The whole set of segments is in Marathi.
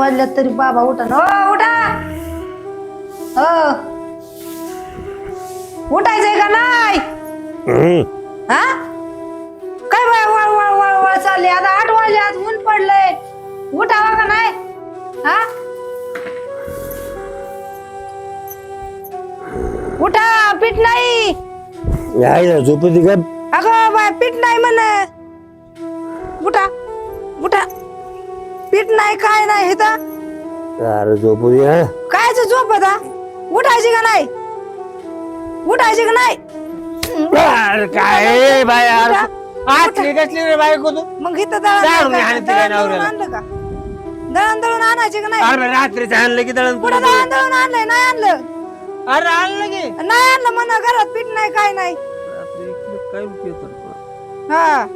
वाजल्यात तरी बाबा उठा ना. ओ, उठा. हो. उठायचंय का नाही? हा? काय बाय वळ वळ वळ वळ चालले? आता आठ वाजले आज ऊन पडलंय. उठावा का नाही? हा? उठा पीठ नाही. यायला झोपती का अगं बाय पीठ नाही म्हण. उठा उठा. पीठ नाही काय नाही इथं. अरे झोपू दे हा. कायच झोप आता? उठायची का नाही? उठायची का नाही? अरे काय बाय उठा. आटली कसली रे बायको तू मग इथं दळण चालून नाही? काय दळण दळून नवऱ्याला? आणलं का? दळण दळून आणायची का नाही? अरे रात्रीचं आणलं की दळण पुढे दळण दळून आणलंय? नाही आणलं. अरे आणलं की. नाही आणलं म्हणा घरात पीठ नाही काय नाही. काय उपयोग हा.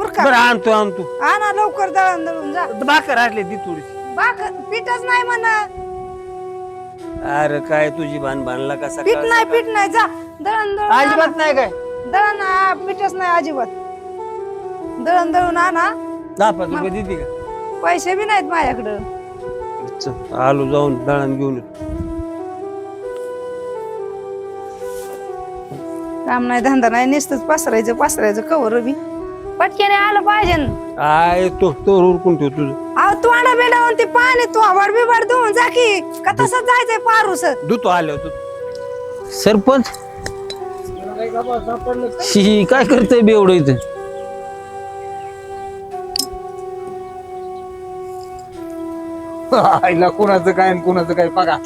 उरका बरं आणतो आणतो. आणा लवकर दळण दळून जा. भाकर आणली ती थोडीशी. बाक पीठच नाही म्हणा. अरे काय तुझी बाण बांधला कसा पीठ नाही पीठ नाही जा. दळण दळून आणा. अजिबात नाही काय? दळण हा, पीठच नाही अजिबात. दळण दळून आणा दहा पाच रुपये देते का? पैसे बी नाहीत माझ्याकडं. चल, आलो जाऊन दळण घेऊन येतो. काम नाही धंदा नाही नुसतंच पसरायचं पसरायचं कवर बी. पटकेने आलं पाहिजे न. आय तो तो उरकून ठेव तुझं. अहो तू अंडा बिडावून ते पाणी तू आवड बिबाड धुवून जा की. का तसंच जायचंय पारूस. दुतो आलो तू. सरपंच? शी काय करतोय बेवड इथं? आईला कोणाचं काय आणि कोणाचं काय बघा.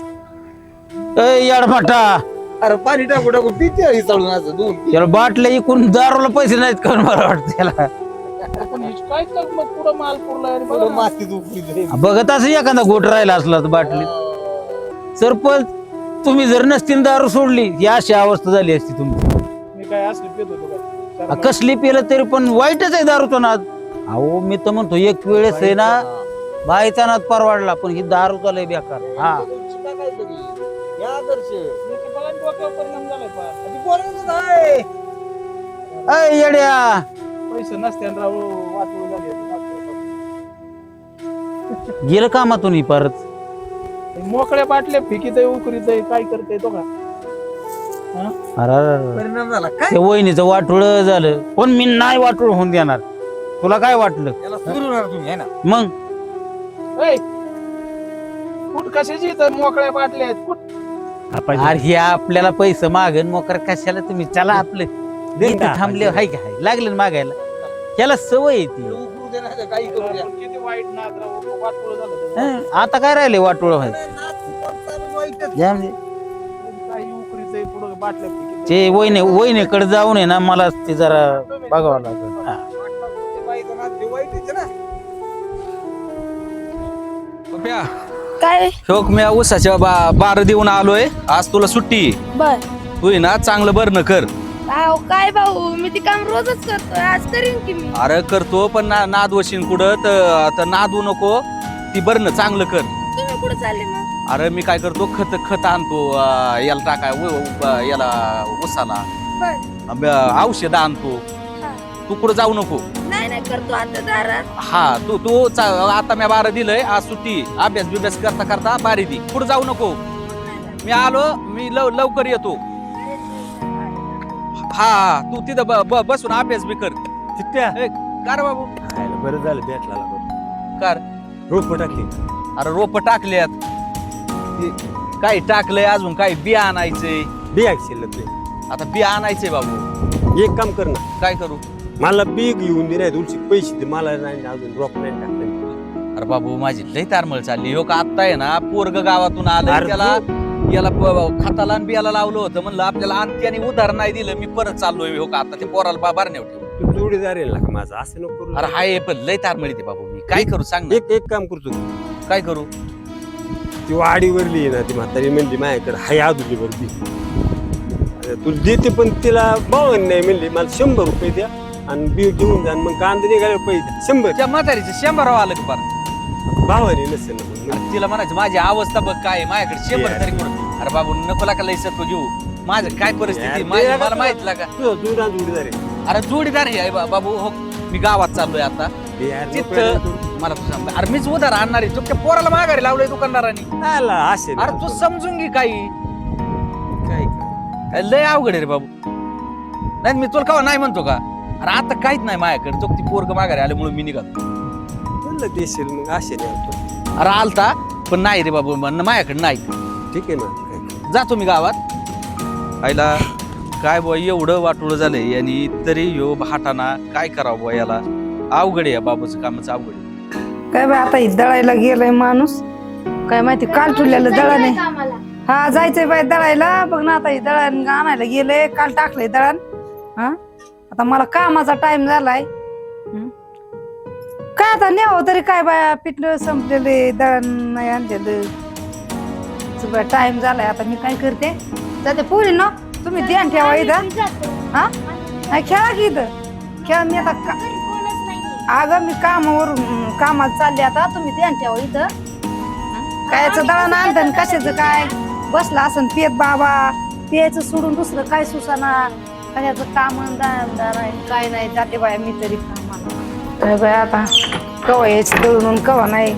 ए याडमाटा. अरे पाणी टाकू टाकू पिते चालून असं दोन याला बाटल्या इकून दारूला पैसे नाहीत का मला वाटतं त्याला काय कर मग पुढं माल पुरला आणि बघा थोडं ना. मातीत उकळी जाईल. बघत असं एखादा गोट राहिला असला तर बाटलीत सरपंच तुम्ही जर नसतील दारू सोडली ही अशी अवस्था झाली असती तुमची मी काय असले पेत होतो का आ, कसली पिलं तरी पण वाईटच आहे दारूचा नाद अहो मी तर म्हणतो एक वेळेस आहे ना बाईचा नाद परवाडला पण ही दारूचा लय बेकार हा. या आदर्श. मी ते बघा ना डोक्यावर परिणाम झालाय फार. ती पोरांचंच आहे. अय येड्या. पैसे नसते झाले गेलं कामातून ही परत. मोकळ्या बाटल्या फिकीत उकरीत काय करते तो का? हा? अरे. परिणाम झाला. काय? ते वहिनीचं वाटोळ झालं. पण मी नाही वाटोळ होऊन देणार. तुला काय वाटलं? याला सुधरवणार तुम्ही है ना? मग? ऐ, कुठ कशाची इथं मोकळ्या बाटल्या आहेत? कुठ? अरे हे आपल्याला पैसे मागन मोकर कशाला तुम्ही चला आपले थांबले हाय का हाय लागले ना मागायला त्याला सवय आहे ती उकळू दे नाही तर काही करू द्या. आपण किती वाईट नाद राव वाटवलं झालं त्याचं. हं, आता काय राहिले वाटोळ. जाम दे. काही आहे पुढं बाटल्या ते वहिने वहिनीकडे जाऊन आहे ना मला ते जरा बघावं लागेल हा. पप्या काय? शोक मी ऊसाच्या बा बार देऊन आलोय. आज तुला सुट्टी आहे. बर. तू आहे ना? चांगलं बरं कर. अहो काय भाऊ? मी ते काम रोजच करतोय. आज करीन की मी? अरे करतो पण ना नाद वशीन कुठं? तर तर नादू नको. ती बरं चांगलं कर. तुम्ही कुठे चालले मग? अरे मी काय करतो? खत खत आणतो अं, याला टाकाय उ- उ- याला उसाला बर. अं, औषध आणतो. तू कुठं जाऊ नको. नाही नाही करतो आता दारात हा तू तू चा- आता मी बारा दिलंय आज सुट्टी अभ्यास बिभ्यास करता करता बारी दी. कुठं जाऊ नको. मी आलो मी लव लवकर येतो. हा हा तू तिथं ब- ब- बसून अभ्यास बी कर. चिट्ट्या ए, का रे बाबू. खायला बरं झालं भेटला लागलो. कर? रोप टाकली. अरे रोप टाकल्यात. ते काही टाकलंय अजून काही बिया आणायचंय. बी शिल्लक आता बिया आणायचंय बाबू. एक काम कर ना. काय करू? मला बी घेऊन दे नाही तुलसी पैसे दे मला नाही अजून रोप नाही टाकलं अरे बाबू माझी लय तारमळ चालली. हो का आत्ता आहे ना पोरग गावातून आलं अरे त्याला याला प- खताला आणि बियाला लावलं होतं. म्हणलं आपल्याला अंत्याने उधार नाही दिलं मी परत चाललोय. हो का आता ते पोराला बा बारण्यावर ठेवून तू जोडीदार आहे का माझा. असं नको करू. अरे हाय पण लय तारमळी ते बाबू मी. काय करू सांग ना. एक एक काम करतो. काय करू? ती वाडीवरली आहे ना ती म्हातारी म्हणली माझ्याकडे हाय आदुली वरती. तू देते पण तिला बावन्न नाही म्हणली मला शंभर रुपये द्या. आणि बी घेऊन जा आणि मग कांदा निघाले पैसे. द्या शंभर. त्या म्हातारीचं शंभरावं आलं का बरं? बावन्न नसेल ना मग. अरे तिला म्हणायचं माझी अवस्था बघ काय आहे, माझ्याकडे शंभर तरी कोण अरे बाबू नको का लय सत्व घेऊ. माझं काय परिस्थिती आहे, माझी मला माहीत का तुझं जोडीदार जोडीदार आहे. अरे जोडीदार आहे बा- बाबू हो मी गावात चाललोय आता. हे यार, नको तिथं- मला तू सांग. अरे मीच उधार आणणार आहे. तुमच्या पोराला माघारी लावलंय दुकानदारांनी. आला अरे तू समजून घे काही. काय काय? लय अवघड आहे रे बाबू. नाही मी तुला का नाही म्हणतो का? अरे आता काहीच नाही माझ्याकडे. तो ती पोरग माघारी आल्यामुळे मी निघालो. म्हणलं देशील मग असे. अरे आलता पण नाही रे बाबू म्हणणं माझ्याकडे नाही. ठीक आहे ना. जातो मी गावात. आईला काय बुवा एवढं वाटोळं झालंय आणि तरी ह्यो हाटाना काय करावं बुवा याला? अवघड आहे या बाबूचं कामच अवघड आहे. काय बाय आता हे दळायला गेलाय माणूस. काय माहिती काल तुल्याला दळा नाही हा जायचंय बाय दळायला. बघ ना आता हे दळण आणायला गेले काल टाकलंय दळण. हा? आता मला कामाचा टाइम झालाय. हं? काय आता न्यावं तरी काय बाया पिठलं संपलेले दळण नाही आणलेलं. टाइम झालाय आता मी काय करते? जाते पुरी ना तुम्ही ध्यान ठेवा इथं. हा? नाही खेळा की इथं. खेळा मी आता का- अगं मी कामावरून कामात चालले आता. तुम्ही ध्यान ठेवा इथं? कायचं दळण आणतं कशाचं काय? बसला असं पेत बाबा. प्यायचं सोडून दुसरं काय सुसाना कशाचं काम दार आहे काय नाही जाते बाया मी तरी. कामाला बाया आता कवा यायचं दळून कवा नाही.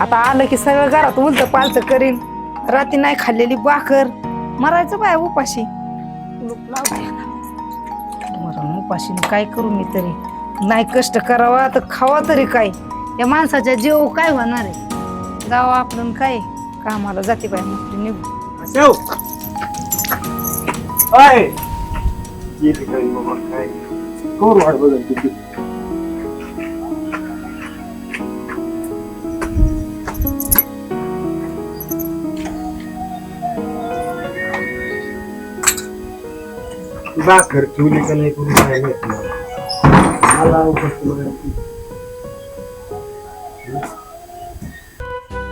आता आलं की सगळं घरात उलट पालचं करीन. रात्री नाही खाल्लेली बाकर मरायचं बाया उपाशी. मरण उपाशी काय करू मी तरी? नाही कष्ट करावा तर खावा तरी काय? या माणसाच्या जीव काय होणार आहे? जावं आपण काय? कामाला जाते बाय मोकळी निघू असेव काय येते काय बाबा काय करू वाट बघत किती भाकर ठेवली का नाही करून काय माहीत मला. मला अवघड माहिती.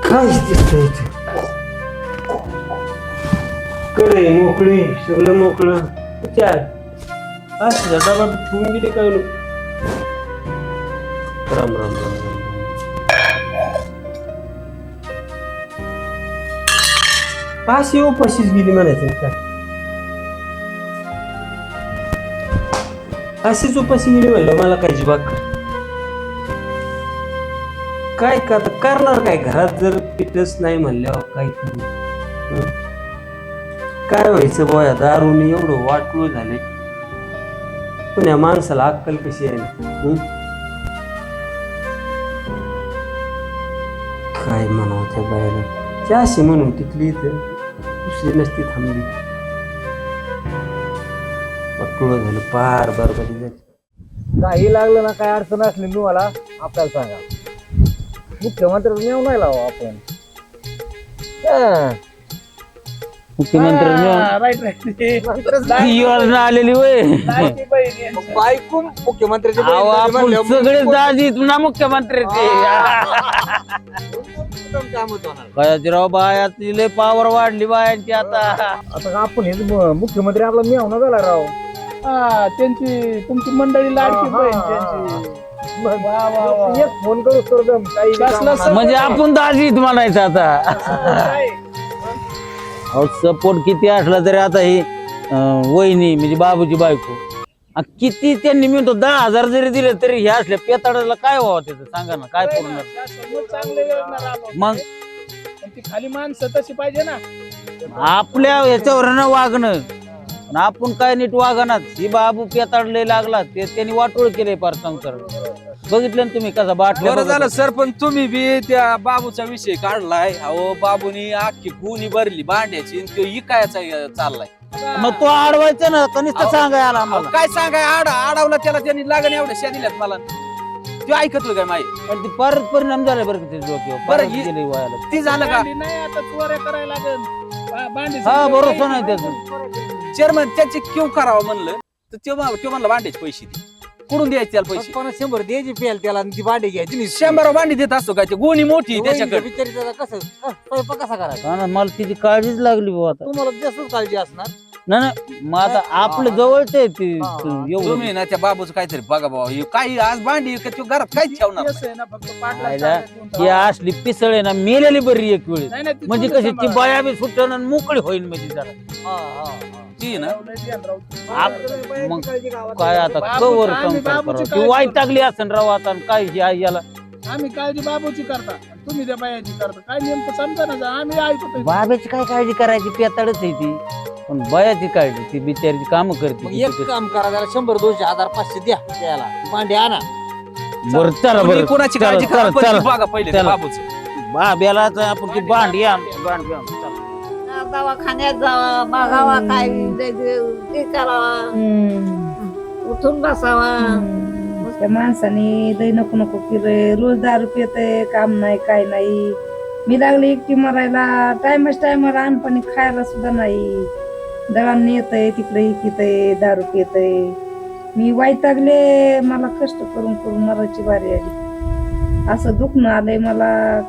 काय दिसतंय इथे? कडे मोकळे सगळं मोकळं चार राम राम राम राम. पाशी उपाशीच गेली म्हणायचं काय अशीच उपाशी गेली म्हणलं मला काय जीवाक? काय का करणार काय? घरात जर पिठच नाही म्हणल्यावर काय हं? काय व्हायचं बोया दारूने एवढं वाटलं झाले पण या माणसाला अक्कल कशी आहे? ना काय म्हणावं त्या बायाला? त्याशी म्हणून तिथली तर दुसरी नसती थांबली. वाटलं झालं पार बरबरी झाली. काही लागलं ना काय अडचण असली तुम्हाला आपल्याला सांगा. मुख्यमंत्री नेऊ नाही लावा हो आपण. हा. मुख्यमंत्री राईट राईट योजना आलेली वय बायको मुख्यमंत्र्याची बहीण झाली म्हणल्यावर सगळे कोण- दाजी ना मुख्यमंत्र्याचे कोण काम होतं बायाजीराव बाया लय पावर वाढली बायांची आता. आता आपण हे म- मुख्यमंत्री आपला मेवना झाला राव. हा त्यांची तुमची मंडळी लाडकी हा, बहीण हा. त्यांची वा, वा, वा. एक फोन करू तर काही बी कसलं कामाला. म्हणजे आपण दाजीत म्हणायचं आता. काय? सपोर्ट किती असला तरी आता ही अं, वहिनी म्हणजे बाबूची बायको. आ, किती त्यांनी म्हणतो दहा हजार जरी दिले तरी हे असल्या पेताडाला काय व्हावं त्याचं? सांगा ना काय पूर्ण? चांगले योजना. मग? पण ती खाली माणसं तशी पाहिजे ना. आपल्या ह्याच्यावर न वागणं. पण आपण काय नीट वागणार? ही बाबू पेताडले लागला ते त्यांनी वाटोळ केले पार संसार बघितलं ना तुम्ही कसा बाटल्या बरं झालं सर पण तुम्ही बी त्या बाबूचा विषय काढलाय. अहो बाबूनी अख्खी गुणी भरली भांड्याची आणि तो इकायचा चाललाय. मग तो अडवायचा ना कनिष्ठ सांगाय आला आम्हाला. काय सांगाय? आड आडवला त्याला त्यांनी लागण एवढ्या दिल्यात मला. तो ऐकतोय काय माही पण ते परत परिणाम झाले बरं का डोक्यावर. बरं, परत ही- गेले वयाला. ती झालं का? नाही आता चोऱ्या करायला लागेल. बा- भांडी हा काही- नाही त्याचा. चेअरमन त्याचे क्यू करावं म्हणलं तर तो तो म्हणला भांड्याचे पैसे दे. कुठून द्यायचे त्याला पैसे? पन्नास शंभर द्यायची पेल त्याला आणि ती भांडी घ्यायची. नाही. शंभर भांडी देत असतो काय ते गोणी मोठी आहे त्याच्याकडे. बिचारी कसं कस- स्वयंपाक कसा करायचा? हा ना, मला तिची काळजीच लागली बाबा आता. तुम्हाला जास्तच काळजी असणार. नाही नाही मग आता आपलं जवळच आहे ते हा. एवढं. तुम्ही ना त्या बाबूचं काहीतरी बघा बाबा हे काही आज भांडी का तो घरात काहीच ठेवणार केस आहे ना फक्त पाटला खायला चालत येऊन ही असली पिसळ आहे ना मेलेली बरी एक नाही, नाही, ती म्हणजे तुम्ही कशी ती सांभाळा. बाया बी सुटण आणि मोकळी होईल म्हणजे जरा. हा, हा, हा. ती ना. आप- मग काय आता कवर आम्ही संसार बाबूची करावं? ती वाईट. टाकली असेल राव आता आणि काय ही आई याला आम्ही काळजी बाबूची करता तुम्ही त्या बायाची करता काय नेमकं समजा ना जा. आम्ही ऐकतो बाब्याची काय काळजी करायची पेताडच आहे ती पण बयाची काळजी ती बिचारीची काम करते मग एक काम करा त्याला शंभर दोनशे हजार पाचशे द्या त्याला भांडे आणा बरं चला बरं कोणाची चला, काळजी करा चला, पण ती चला. बघा पहिले त्या चला. बाबूचं बाब्याला तर आपण ती भांडी आण भांडी आण. दवाखान्यात जावा बघावा काय ते- ते- ते करावा हम्म. उठून बसावा. त्या माणसाने लय नको नको केलंय. रोज दारू पितय काम नाही काय नाही. मी लागली एकटी मरायला. टायमच टायमाला अनपाणी खायला सुद्धा नाही. दळान येतय तिकडे इकितय दारू पितय. मी वैतागले. मला कष्ट करून करून मरायची बारी आली. असं दुखणं आलंय मला.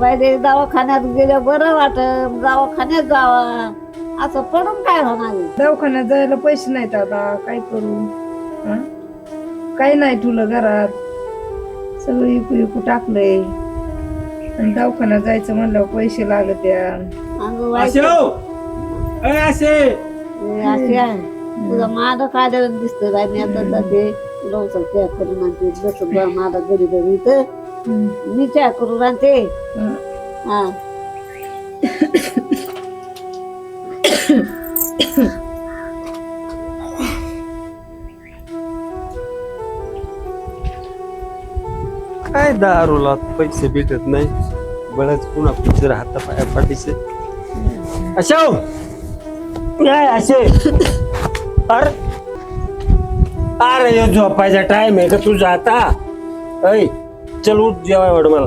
बाई ते दवाखान्यात गेल्या बरं वाटत दवाखान्यात जावा. असं पडून काय होणार? दवाखान्यात जायला पैसे नाहीत आता. काय करू? हं? काही नाही ठुलं घरात. सगळं इकू इकू टाकलंय. आणि दवाखान्यात जायचं म्हणल्यावर पैसे लागत अंग वाईट असे आहे तुझं माझं काढायला दिसतं बाई मी आता जाते. लवकर त्या करून आणते जसं बरं माझा घरी घरी इथं मी चहा करून आणते हं. काय दारूला पैसे भेटत नाही बळच पुन्हा पुढचे राहता पाया पाठीचे अशा. काय असे अरे अरे ह्यो झोपायचा टाइम आहे का तुझा आता? ऐ चल उठ जेवाय वाढ मला.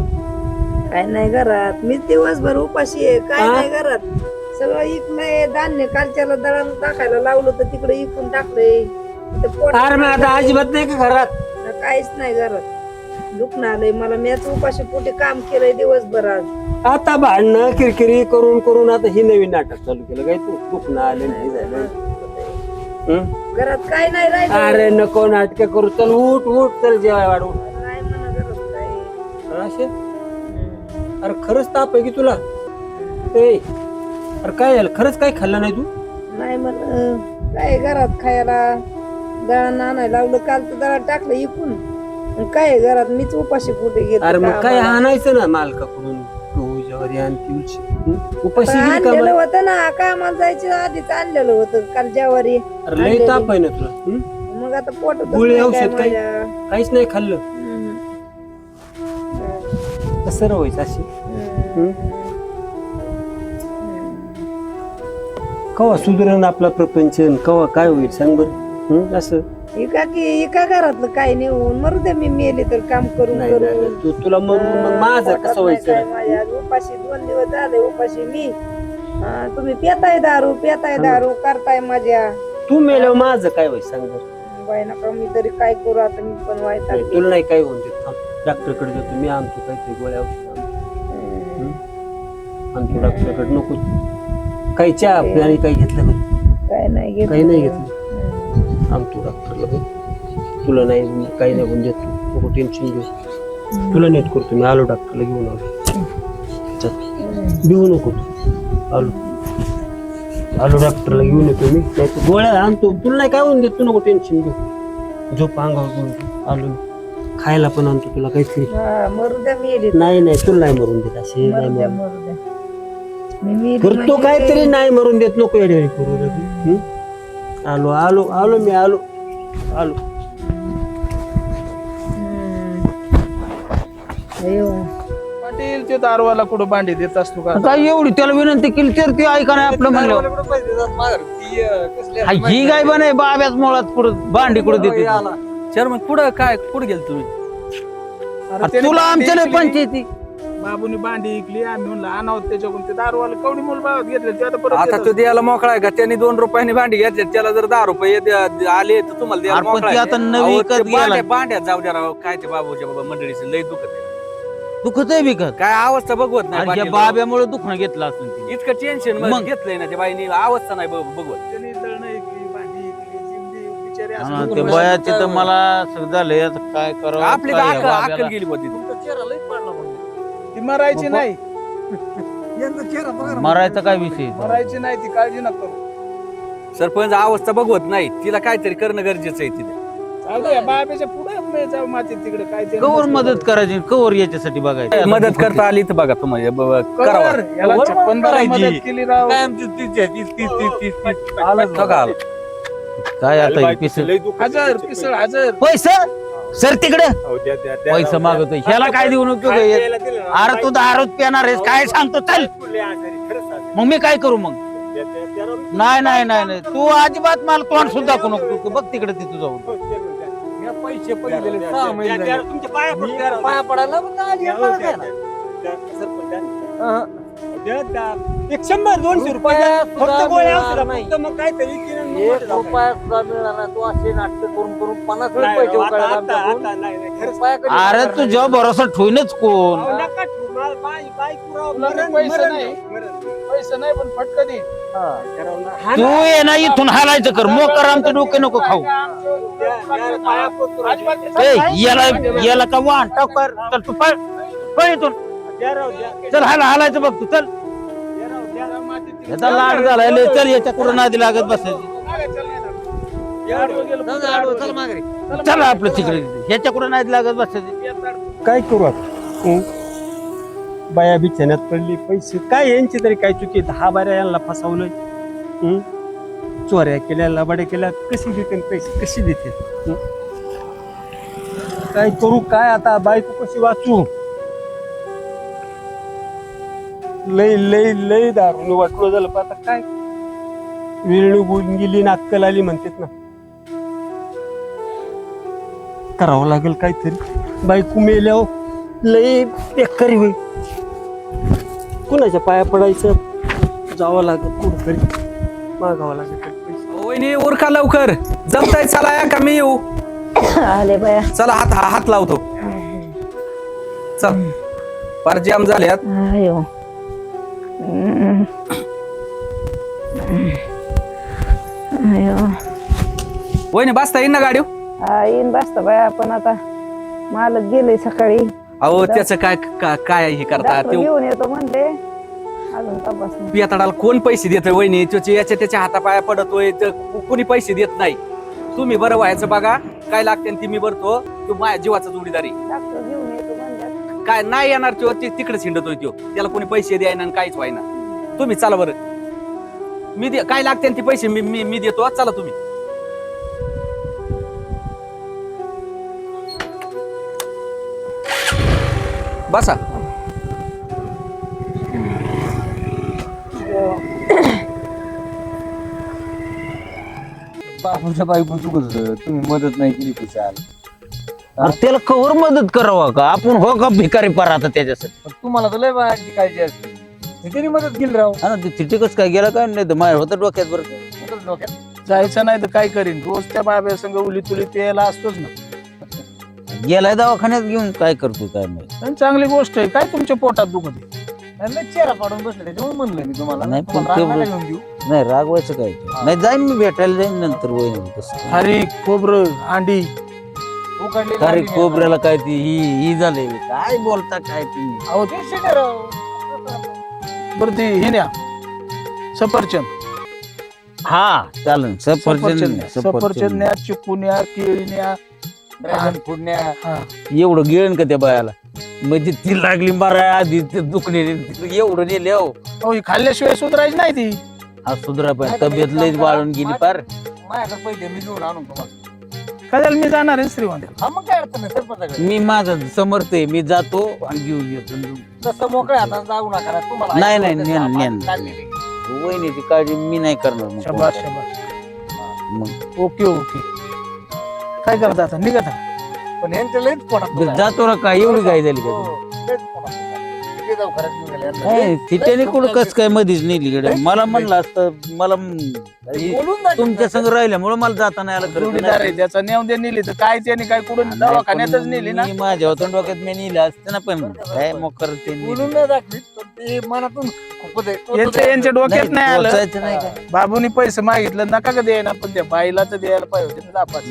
काय नाही घरात. मी दिवसभर उपाशी आहे. काय हा? नाही घरात. सगळं इकलंय धान्य कालच्याला दळण टाकायला लावलं तर तिकडे इकून टाकलंय. इथं पोटात अरे मग आता अजिबात नाही का घरात? काहीच नाही घरात. दुखणं आलंय मला. मी उपाशी पोटी काम केलंय दिवसभर आज. आता भांडणं किरकिरी करून करून आता ही नवीन नाटक चालू केलं. काय तू? दुखणं आलं हे झालं. हं? घरात काय नाही राहिलं. अरे नको नाटक करू. चल उठ उठ. चल जेवाय वाढ उठ. नाही म्हणा काय? असे? अरे खरंच ताप आहे की तुला? ए अरे काय झालं? खरंच काय खाल्लं नाही तू? नाही म्हण काय घरात खायला दळण आणायला लावलं काल तर दळण टाकलं इकून. आणि काय घरात मीच उपाशी पोटी घेत अरे मग काय आणायचं ना मालकाकडून? हं? उपाशी गेली का आणलेलं? होतं ना कामाला जायच्या आधीच आणलेलं होतं काल ज्यावारी अरे लय ताप आहे ना तुला. हं? मग आता पोट गोळी औषध काही काहीच नाही खाल्लं. कसं राहायचं अशी? हं? कवा सुधरण आपला प्रपंच आणि कवा काय होईल सांग बर. असं. एका की एका घरातलं काय नेऊन मरू दे मी मेली तर काम करून नाही नाही, करून. नाही. तू तुला मरून मग माझं कसं नाही व्हायचं? उपाशी दोन दिवस झाले उपाशी मी. हा, तुम्ही पेताय दारू पेताय दारू करताय माझ्या. तू मेल्यावर माझं काय व्हायचं? सांग बरं. बाई नका मी तरी काय करू? आता मी पण व्हायचा नाही, तुला नाही काय होऊन देत. डॉक्टरकडे जातो. मी आणतो काहीतरी गोळ्या औषध आणतो. आणतो डॉक्टरकडे. नको. काही चहा आणि काही घेतलं का? काय नाही काही नाही घेतलं. आणतो डॉक्टरला बघ. तुला नाही काही नाही होऊन देत. नको टेन्शन घेऊ. तुला नीट करतो मी. आलो डॉक्टरला घेऊन आलो. चल. भिवू नको तू. आलो. आलो डॉक्टरला घेऊन येतो मी. नाही गोळ्या आणतो. तुला नाही काय होऊन देत? तू नको टेन्शन घेऊ. झोप अंगावर घेऊन आलो. खायला पण आणतो तुला काहीतरी. नाही नाही तुला नाही मरून देत. असे नाही मरून करतो म्हणजे काहीतरी नाही मरून देत. नको येडे करू? आलो आलो आलो मी आलो आलो अयो. पाटील ते दारवाला कुठं भांडी देत असतो का? काय एवढी त्याला विनंती केली तर ती ऐका नाही आपलं म्हणलं. ही गाय बने बाब्याच मुळात कुठं भांडी कुठं देते चेअरमन कुठं काय कुठं गेल तुम्ही? अरे त्याने तुला आमच्या नाही पंचायती. बाबूनी भांडी इकली आम्ही म्हणलं आणावं त्याच्याकडून ते दारवाला कवडी मूल भावात घेतले ते आता परत आता तो द्यायला मोकळा आहे का त्यांनी दोन रुपयांनी भांडी घेतली त्याला जर दहा रुपये द्या- आले तर तुम्हाला द्यायला अरे पण मोकळा ती आहे. आता नवी अहो, विकत ते गेला. भांड्या- भांड्यात जाऊ द्या राव. काय ते बाबूच्या बाबा मंडळीचं लय दुखत आहे. दुखत आहे विकत काय अवस्था बघवत नाही अरे या पाटील. बाब्यामुळे दुखणं घेतलं असेल तिने. इतकं टेन्शन मग? घेतलंय ना त्या बाईनी अवस्था नाही बघ- बघवत त्यांनी दळणं इकली भांडी इकली जिंदी बिचारी असं हा, दुखून ते. बयाचे तर मला सगळं झालंय आता काय करावं आपली तर काय या अक्कल? गेली होती ती मरायची नाही. मरायचा काय विषय? मरायची नाही ती काळजी नको करू. सरपंच अवस्था बघवत नाही. तिला काहीतरी करणं गरजेचं आहे तिथे. जाऊ दे, बाबेच्या पुढे जाऊ मातीत तिकडे काय ते कवर मदत करायची कवर याच्यासाठी बघायचं. मदत करता आली तर बघा तुम्हाला ब- ब- कवर, करावं याला छप्पन बारा करायची. मदत केली राव. का आलं? काय आता हे पिसं लय दुखत हजार. पिसळ हजार. पैसा सर तिकडे द्या पैसा द्या. ह्याला काय देऊन उपयोग काय आहे? द्यायला दिलं ना? अरे तू दारूच पिणार आहेस काय सांगतो चल. मग मी काय करू मग. नाही नाही नाही नाही तू अजिबात मला तोंड सुद्धा दाखवू नको तू बघ तिकडे तिथं जाऊन हो. पैसे राव. पाया पडायला एक शंभर दोनशे रुपये द्या. रुपया फक्त गोळ्या मिळणार औषधं, नाही. फक्त मग किरण मग एक मोठं जाऊ रुपया सुद्धा मिळणार नाही. तू असे नाटक करून करून पन्नास काय. नाही पैसे राव, आता- उकळले आता- आमच्याकडून. आता नाही, नाही, खरंच. रुपया अरे तुझ्या नाही. भरोसा ठेवूनच कोण अहो, नका ठेवू. मला बाई- बायको राव, तुला तर मरण- पैसे मरण- नाही. मरण. पैसे नाही पण फटका दे. करावं ना. हा तू ना. ये ना इथून हालायचं कर मोकर आमचं डोके नको खाऊ द्या, द्या, पाया पडतो राव. अजिबात ए याला याला का वाहन टाक कर चल तू पळ पळ इथून. चल हाला हालायचं बघ तू चल. याचा लाड झालाय लय चल याच्या कुठं नादी लागत बसायची. चल आपलं तिकडे. ह्याच्या कुठं नादी लागत बसायची. काय करू आता? हं? बाया बिछाण्यात पडली पैसे काय यांची तरी काय चुकी? दहा बाऱ्या यांना फसवलंय. हं? चोऱ्या केल्या लबाड्या केल्या कशी देते पैसे? कशी देते? काय करू काय आता? बायको कशी वाचू? लय लय लय दारून वाटलं झालं. पण आता काय? वेळ निघून गेली नाक्कल आली म्हणतात ना. करावं लागेल काहीतरी. बायको मेल्यावर लय बेकारी होईल. कुणाच्या पाया पडायचं? जावं लागत कुठंतरी. मागावं पैसे. वहिनी उरका लवकर. जमताय चला या का? मी येऊ. आले बाया. चला हात हा- हात लावतो. चल. फार जाम झाल्यात अयो. वहिनी बसता येईन ना गाडी हा येईन बसता बाया. पण आता मालक गेले सकाळी. अहो त्याचं काय का- काय हे करता? डॉक्टर ते घेऊन येतो म्हणले. अजून तपास नाही. पियाताडाला कोण पैसे देत वहिनी? त्याचे याच्या त्याच्या हातापाया पडतोय तर को- कोणी पैसे देत नाही. तुम्ही बरं व्हायचं बघा. काय लागते ती मी भरतो. तो माझ्या जीवाचा जोडीदारी डॉक्टर घेऊन येतो. काय नाही येणार तो ते तिकडेच हिंडतोय तो त्याला कोणी पैसे द्यायना आणि काहीच व्हायना. तुम्ही चला बरं. मी दे काय लागते ते पैसे मी मी मी देतो चला तुम्ही. बसा. बापूच्या बायको चुकत तुम्ही मदत नाही केली खुशाल अरे त्याला कवर मदत करावा का? आपण हो का भिकारी पार आता त्याच्यासाठी? पण तुम्हाला तर लय बायाची काळजी असते त्यांनी मदत केली राव. हा ना ते काय गेला काय? नाही तर माझ्या होतं डोक्यात बरं का. डोक्यात. जायचं नाही तर काय करीन? रोज त्या बाब्या संग उली तुली प्यायला असतोच ना. गेलाय दवाखान्यात घेऊन काय करतो काय माहिती आणि चांगली गोष्ट आहे. काय तुमच्या पोटात दुखत आहे? लय चेहरा पाडून बसले त्याच्यामुळे म्हणलं मी तुम्हाला. नाही, पण तुम्हाला ते- रागाला घेऊन देऊ. नाही रागवायचं काय? ते. नाही जाईन मी भेटायला जाईन नंतर वहिनी. तसं हरी खोबरं अंडी अरे. खोबऱ्याला काय ती? ही ही झाले. काय बोलता काय तुम्ही अहो ते. बरं ती हे न्या. सफरचंद. हा चालन. सफरचंद सफरचंद न्या चिकू न्या केळी न्या. ड्रॅगन फ्रूट न्या. हा. एवढं गिळण का त्या बायाला? म्हणजे ती लागली मारा आधी ते दुखणे एवढं नेले हो. अहो ही खाल्ल्याशिवाय सुधारायची नाही ती. हा सुधरा पण. तब्येत लईच वाळून गेली पार. माझ्याकडे पैसे मी घेऊन आणून तुम्हाला कदाल मी जाणार आहे श्रीमंत हा मग काय अडचण नाही सरपंचाकडे मी माझा समर्थ आहे मी जातो आणि घेऊन येतो तसं मोकळ्या हातात जाऊ नका तुम्हाला नाही, नाही. चाललेली. वहिनीची काळजी मी नाही करणार मग शबास कोणत्या. शबास मग ओके ओके काय करता आता निघत. पण यांच्या दुखायला. जातो ना काय एवढी काय झाली का हो, दवाखान्यात घेऊन गेले. काय कुठं कस काय मधीच नेली लयच- मला म्हणलं असतं मला म- ही- बोलून दाखव. तुमच्या संग राहिल्यामुळे मला जाता नाही आलं खरं तर जोडीदार आहे नाही. त्याचा नेव दे नेली तर काय त्याने काय कुठून नाही, दवाखान्यातच नेली ना मी माझ्या होतं डोक्यात मी नेलं असतं ना पण काय मोकर ते. बोलून नाही दाखवीत पण ते मनातून खूपच आहे. यांच्या यांच्या डोक्यात नाही आलं पोचायचं नाही का बाबूनी पैसे मागितलं नका का द्यायला पण त्या बाईला तर द्यायला पाहिजे होते ना दापाच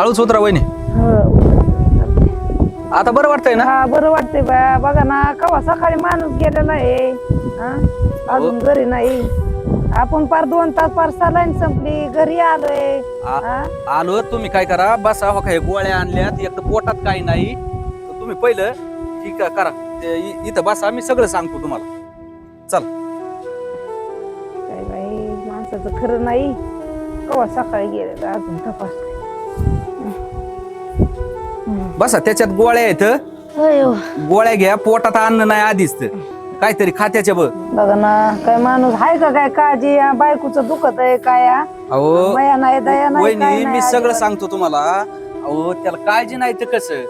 हळूच उतरा वहिनी. हो आता बरं वाटतंय ना? हा बरं वाटतंय बा. बघा ना कवा सकाळी माणूस गेलेला आहे. हा? अजून घरी नाही. आपण पार दोन तास पार सलाईन संपली. घरी आलोय. आ- हा? आलो तुम्ही काय करा? बसा हो काय गोळ्या आणल्यात. एक तर पोटात काही नाही. तर तुम्ही पहिलं ठीक आहे करा. ते इ- इथं बसा. मी सगळं सांगतो तुम्हाला. चल. काय बाई माणसाचं खरं नाही. कवा सकाळी गेलेलं अजून तपास. बसा त्याच्यात गोळ्या आहेत अयो. गोळ्या घ्या पोटात अन्न नाही आधीच तर. काहीतरी खात्याच्या बघ. बघा ना काय माणूस आहे का काय? काळजी या बायकोचं दुखत आहे काय या? अहो माया नाही दया नाही काय वहिनी नाही मी सगळं अजिबात. सांगतो तुम्हाला अहो त्याला काळजी नाही तर कसं?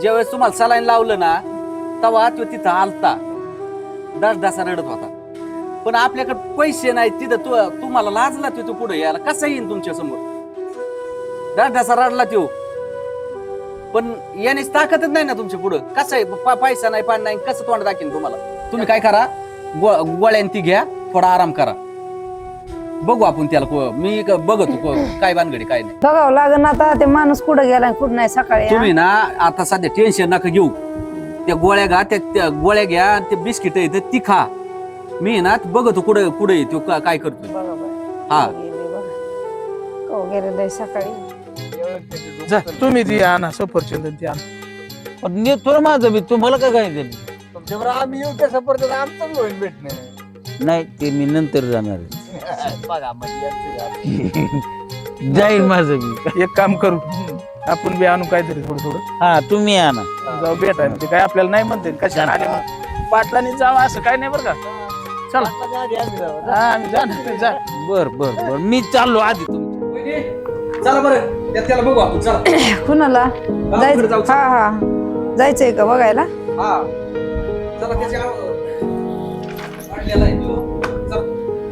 ज्यावेळेस तुम्हाला सलाईन लावलं ना तेव्हा तो तिथं आलता. दस दसा रडत होता. पण आपल्याकडे पैसे नाही तिथं तू तुम्हाला लाजला तो पुढे यायला. कसा येईन तुमच्यासमोर? दस दसा रडला तो. पण यानेच ताकदच नाही ना तुमच्या पुढं. कसं आहे? पा- पैसा नाही पाणी नाही कसं तोंड दाखीन तुम्हाला? तुम्ही काय करा? गो- गोळ्यान ती घ्या थोडा आराम करा. बघू आपण त्याला को- मी क- बघतो को- काय भानगडी काय नाही. बघावं लागेल आता ते माणूस कुठं गेला आणि कुठं नाही सकाळी तुम्ही ना आता सध्या टेन्शन नका घेऊ. त्या गोळ्या घ्या त्या त्या गोळ्या घ्या आणि ते बिस्किट येतं ती खा. मी ना बघतो कुठे कुठे तो का- काय बघा बाई. हा. गेले बघा. आहे सकाळी. जा तुम्ही ती आणा सफरचंद ती आणा. पण नेतो ना माझं मी तुम्हाला काय काय दिलं आम्ही येऊ त्या सफरचंद आमचं होईल भेटणे. नाही ते मी नंतर जाणार आहे. बघा म्हणजे यांचं जाईल माझं मी एक काम करू आपण बी आणू काहीतरी थोडं थोडं. हा तुम्ही आणा. जाऊ भेटा ते काय आपल्याला नाही म्हणते कशा आले म्हणून. पाटलाने जावं असं काय नाही बरं का. चला. आधी आम्ही जाऊ. हा आम्ही जाणार जा. बर बर बर. मी चाललो आधी तुमच्या. चला बरं. त्या- त्याला बघू आपण चला. कुणाला? गावाकडे जाऊ जायचं हा हा. जायचंय का बघायला? हा. चला त्याच्या वाढलेला आहे तो. चला.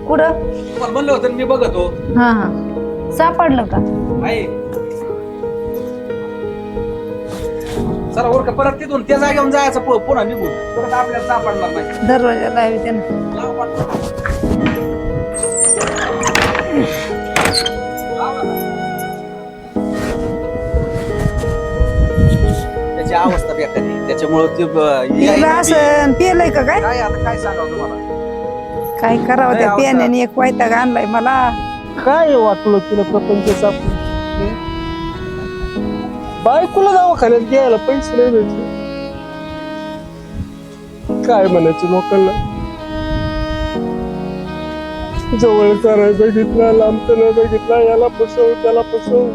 कुठं? तुम्हाला म्हणलं होतं ना मी बघतो. हा हा. सापडलं का? आहे चला वर का परत तिथून त्या जागेवर जायचं पु- पुन्हा निघून. परत आपल्याला सापडणार नाही. दरवाजा लावी त्यानं. लावा. पाठवा. त्याची अवस्था बेकारी त्याच्यामुळं ते ब- पिलं असं पिलंय का काय? काय आता काय सांगावं तुम्हाला? काय करावं त्या पियाने एक वैताग आणलाय मला. काय वाटलं तुला प्रपंच आपण बायकोला दवाखान्यात घ्यायला पैसे नाही भेटले. काय म्हणायचं लोकांना? जवळचा नाही बघितला लांबचा नाही बघितला याला फसव त्याला फसव.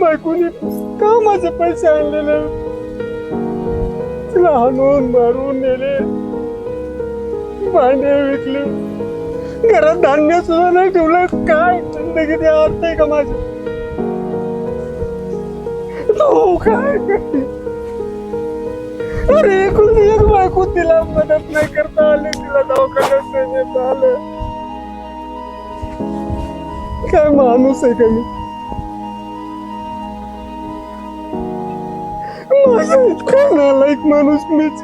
बायकोनी का माझे पैसे आणलेले तिला हाणून मारून नेले. भांडे विकले. घरात धान्य सुद्धा नाही ठेवलं. काय जिंदगी ते अर्थ आहे का माझी? हो काय अरे एकूण एक बायको तिला मदत नाही करता आली. तिला दवाखान्यात नाही नेता आलं. काय माणूस आहे का मी? नालायक माणूस मीच.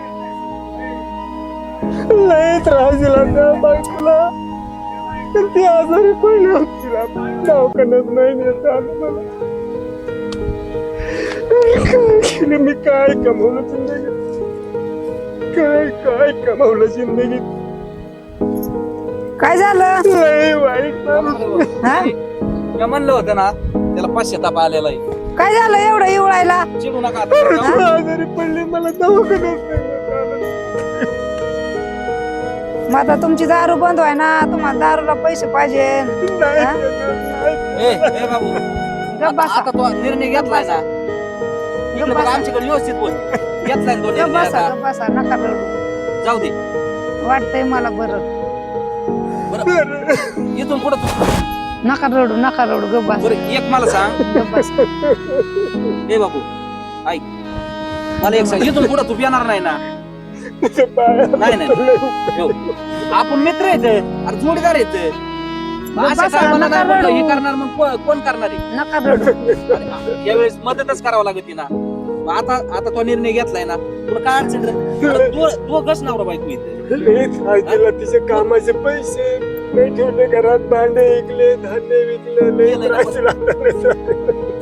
लय त्रास दिला त्या बायकोला. ती आजारी पडली होती. तिला दवाखान्यात नाही नेत काय केलं? मी काय कमवलं जिंदगीत? काय काय कमवलं जिंदगीत? काय झालं? लय वाईट माणूस. हा? मी म्हणलं होतं ना त्याला पाचशे ताप आलेला आहे. काय झालं एवढं इवळायला चिडू नका आजारी पडली मला. मग आता तुमची दारू बंद व्हाय ना तुम्हाला दारूला पैसे पाहिजे. हा? नाही. ए ए बाबू. गप्प आता बसा. आता तो निर्णय घेतलाय ना. इकडे बघ, बसा. आमच्याकडे व्यवस्थित बोल. घेतलाय ना तो गप्प निर्णय बसा आता. गप्प बसा नका रडू. जाऊ दे. वाटतंय मला बरं. बरं. इथून पुढे नका रडू नका रडू गप्प बसा. बरं एक मला सांग. गप्प बसा. ए बाबू ऐक. मला एक सांग इथून पुढे तू येणार नाही ना? नाही नाही हो. आपण मित्र आहेत. अरे जोडीदार बसा, नका नाही म्हणलं, हे. करणार मग को- कोण करणार आहे? नका रडू. अरे, यावेळेस मदतच करावं लागते ना मग आता आता तो निर्णय घेतलाय ना तुला काय अडचण रे? अरे, तू तू कस नवरा बायको इथे. लय त्रास दिला तिचे कामाचे पैसे. नाही ठेवले घरात भांडे विकले धान्य विकले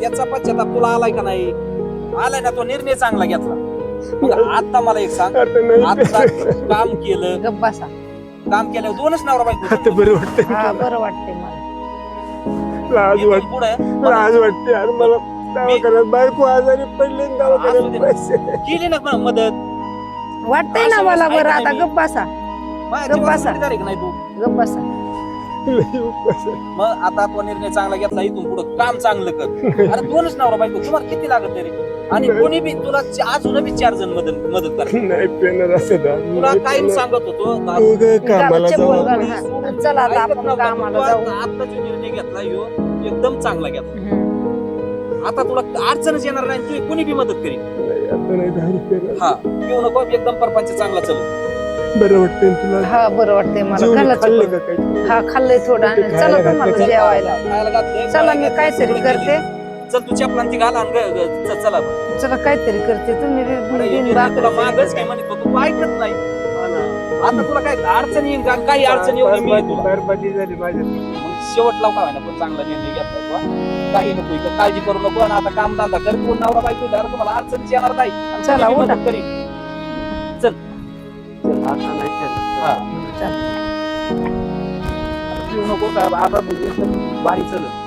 याचा पश्चाताप तुला आलाय का नाही? आलाय ना तो निर्णय चांगला घेतला. मग आता मला एक सांग. आता नाही. आता काम केलं. गप्प बसा. काम केल्यावर दोनच नवरा बायको आता बरं वाटतंय हा बरं वाटतंय मला. लाज वाट पुढे. लाज वाटते यार. मला दवाखान्यात बायको आजारी पडली आणि असू दे. दवाखान्यात ना. पैसे. केली ना मग मदत. वाटतंय ना असं मला बरं. आता मी. गप्प बसा. माझ्या गप्प जीवाला बसा. जोडीदार आहे का नाही तू? गप्प बसा. मग आता तो निर्णय चांगला घेतला इथून पुढे काम चांगलं कर अरे दोनच नवरा बायको तुम्हाला किती लागत तरी आणि कोणी बी तुला अजून बी चार जण मदत मदत कर नाही पेणार असं दा. तुला काय. सांगत होतो दा- तू काय कामाला हा. चला आता आपण. कामाला तू जाऊ आता जो निर्णय घेतला ह्यो एकदम चांगला घेतला. आता तुला अडचणच येणार नाही तू कोणी बी मदत करीन नाही, आता नाही दारू पेणार. हा पिऊ नको एकदम परपंच चांगला चल बरं वाटतंय ना तुला? हा बरं वाटतंय मला. जेवण घाला खाल्लं. का काही? हा खाल्लंय थोडं. आणि खायला चला घातलं तुम्हाला? जेवायला. खायला घातलंय, चला मी घातल्या, काहीतरी करते. चल तू चपलांती घाल आणि ग- ग- च- चला. बरं. चला काहीतरी करते. तुम्ही बी अरे, बिन तुला मागच काय म्हणत होतो तू ऐकत नाही. आता तुला काय अडचण येईन का? काही अडचण येऊ नये मी आहे तुला. बरबादी झाली माझ्या मग शेवट लाव का पण चांगला निर्णय तुला काही नको इथं. काळजी करू नको आणि आता काम धंदा कर. तू नवरा बायको झाला तुम्हाला अडचणीच येणार नाही. आणि चला, उठा. मदत करीन. एकदम बारी चल